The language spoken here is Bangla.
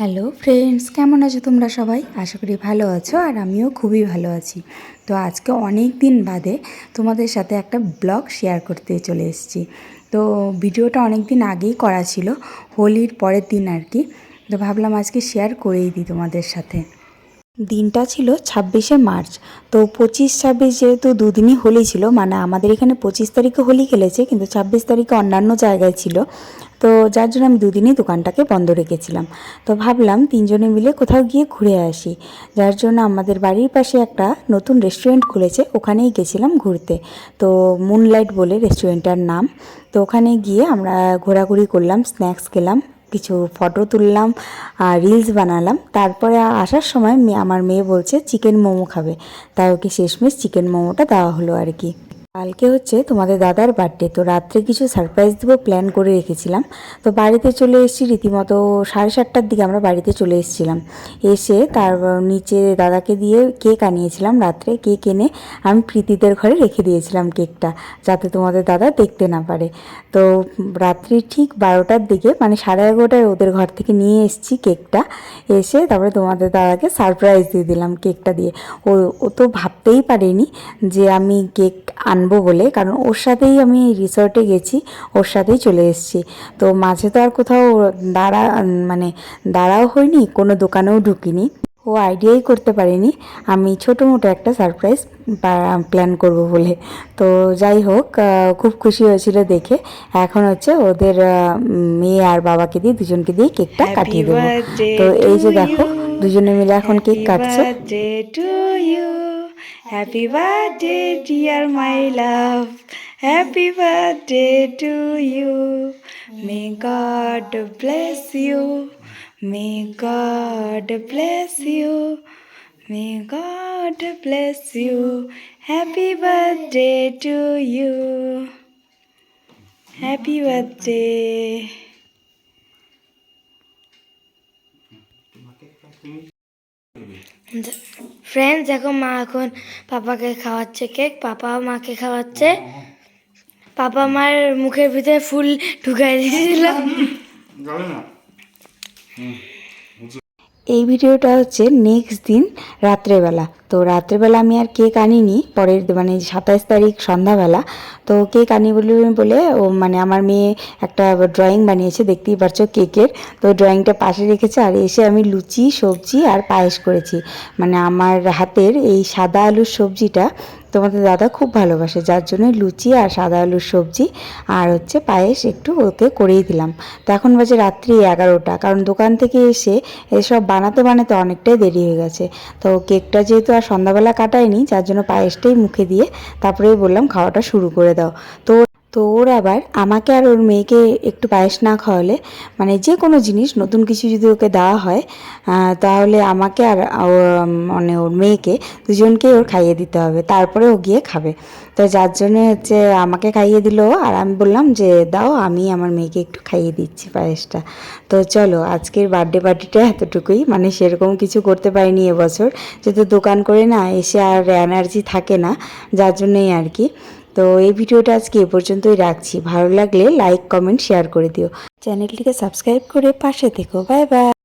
হ্যালো ফ্রেন্ডস, কেমন আছো তোমরা সবাই? আশা করি ভালো আছো আর আমিও খুবই ভালো আছি। তো আজকে অনেক দিন বাদে তোমাদের সাথে একটা ব্লগ শেয়ার করতে চলে এসেছি। তো ভিডিওটা অনেক দিন আগেই করা ছিল, হোলির পরের দিন আর কি। তো ভাবলাম আজকে শেয়ার করেই দিই তোমাদের সাথে। দিনটা ছিল ছাব্বিশে মার্চ। তো পঁচিশ ছাব্বিশ যেহেতু দুদিনই হোলি ছিল মানে আমাদের এখানে পঁচিশ তারিখে হোলি খেলেছে, কিন্তু ছাব্বিশ তারিখে অন্যান্য জায়গায় ছিল। তো যার জন্য আমি দুদিনই দোকানটাকে বন্ধ রেখেছিলাম। তো ভাবলাম তিনজনে মিলে কোথাও গিয়ে ঘুরে আসি। যার জন্য আমাদের বাড়ির পাশে একটা নতুন রেস্টুরেন্ট খুলেছে, ওখানেই গেছিলাম ঘুরতে। তো মুনলাইট বলে রেস্টুরেন্টটার নাম। তো ওখানে গিয়ে আমরা ঘোরাঘুরি করলাম, স্ন্যাক্স খেলাম। কিছু ফটো তুললাম আর রিলস বানালাম। তারপরে আসার সময় মেয়ে আমার মেয়ে বলছে চিকেন মোমো খাবে। তাই ওকে শেষমেশ চিকেন মোমোটা দেওয়া হলো আর কি। কালকে হচ্ছে তোমাদের দাদার বার্থডে তো রাত্রে কিছু সারপ্রাইজ দেবো প্ল্যান করে রেখেছিলাম। তো বাড়িতে চলে এসেছি, রীতিমতো সাড়ে সাতটার দিকে আমরা বাড়িতে চলে এসেছিলাম। এসে তার নিচে দাদাকে দিয়ে কেক আনিয়েছিলাম রাত্রে কেক এনে আমি প্রীতিদের ঘরে রেখে দিয়েছিলাম কেকটা যাতে তোমাদের দাদা দেখতে না পারে। তো রাত্রি ঠিক বারোটার দিকে মানে সাড়ে এগারোটায় ওদের ঘর থেকে নিয়ে এসেছি কেকটা এসে তারপরে তোমাদের দাদাকে সারপ্রাইজ দিয়ে দিলাম কেকটা দিয়ে। ও ও তো ভাবতেই পারিনি যে আমি কেক আনব বলে কারণ ওর সাথেই আমি রিসর্টে গেছি ওর সাথেই চলে এসেছি। তো মাঝে তো আর কোথাও দাঁড়া মানে দাঁড়াও হয়নি কোনো দোকানেও ঢুকিনি। ও আইডিয়াই করতে পারেনি আমি ছোটো মোটো একটা সারপ্রাইজ প্ল্যান করব বলে। তো যাই হোক খুব খুশি হয়েছিল দেখে। এখন হচ্ছে ওদের মেয়ে আর বাবাকে দিয়ে দুজনকে দিয়ে কেকটা কাটিয়ে দেবো। তো এই যে দেখো দুজনে মিলে এখন কেক কাটছে. Happy birthday, dear my love. Happy birthday to you. May God bless you. May God bless you. May God bless you. Happy birthday to you. Happy birthday. Friends দেখো মা এখন পাপাকে খাওয়াচ্ছে কেক পাপা মাকে খাওয়াচ্ছে। পাপা মার মুখের ভিতরে ফুল ঢুকাই দিয়েছিল। এই ভিডিওটা হচ্ছে নেক্সট দিন রাত্রেবেলা। তো রাত্রেবেলা আমি আর কেক আনিনি, পরের মানে সাতাইশ তারিখ সন্ধ্যাবেলা। তো কেক আনি বলে বলে ও মানে আমার মেয়ে একটা ড্রয়িং বানিয়েছে, দেখতেই পারছ কেকের। তো ড্রয়িংটা পাশে রেখেছে আর এসে আমি লুচি, সবজি আর পায়েস করেছি। মানে আমার হাতের এই সাদা আলুর সবজিটা তোমাদের দাদা খুব ভালোবাসে, যার জন্য লুচি আর সাদা আলুর সবজি আর হচ্ছে পায়েস একটু ওতে করেই দিলাম। তো এখন বাজে রাত্রি এগারোটা, কারণ দোকান থেকে এসে এসব বানাতে বানাতে অনেকটাই দেরি হয়ে গেছে। তো কেকটা যেহেতু আর সন্ধ্যাবেলা কাটায়নি, যার জন্য পায়েসটাই মুখে দিয়ে তারপরেই বললাম খাওয়াটা শুরু করে দাও। তো তো ওর আবার আমাকে আর ওর মেয়েকে একটু পায়েস না খাওয়ালে মানে যে কোনো জিনিস, নতুন কিছু যদি ওকে দেওয়া হয় তাহলে আমাকে আর মানে ওর মেয়েকে দুজনকেই ওর খাইয়ে দিতে হবে, তারপরে ও গিয়ে খাবে। তো যার জন্য হচ্ছে আমাকে খাইয়ে দিল, আর আমি বললাম যে, দাও, আমি আমার মেয়েকে একটু খাইয়ে দিচ্ছি পায়েসটা। তো চলো, আজকের বার্থডে পার্টিটা এতটুকুই মানে সেরকম কিছু করতে পারিনি এবছর, যেহেতু দোকান করে না, এসে আর এনার্জি থাকে না, যার জন্যই আর কি। তো এই ভিডিওটা আজকে এ পর্যন্তই রাখছি। ভালো লাগলে লাইক কমেন্ট শেয়ার করে দিও। চ্যানেলটিকে সাবস্ক্রাইব করে পাশে থেকো। Bye bye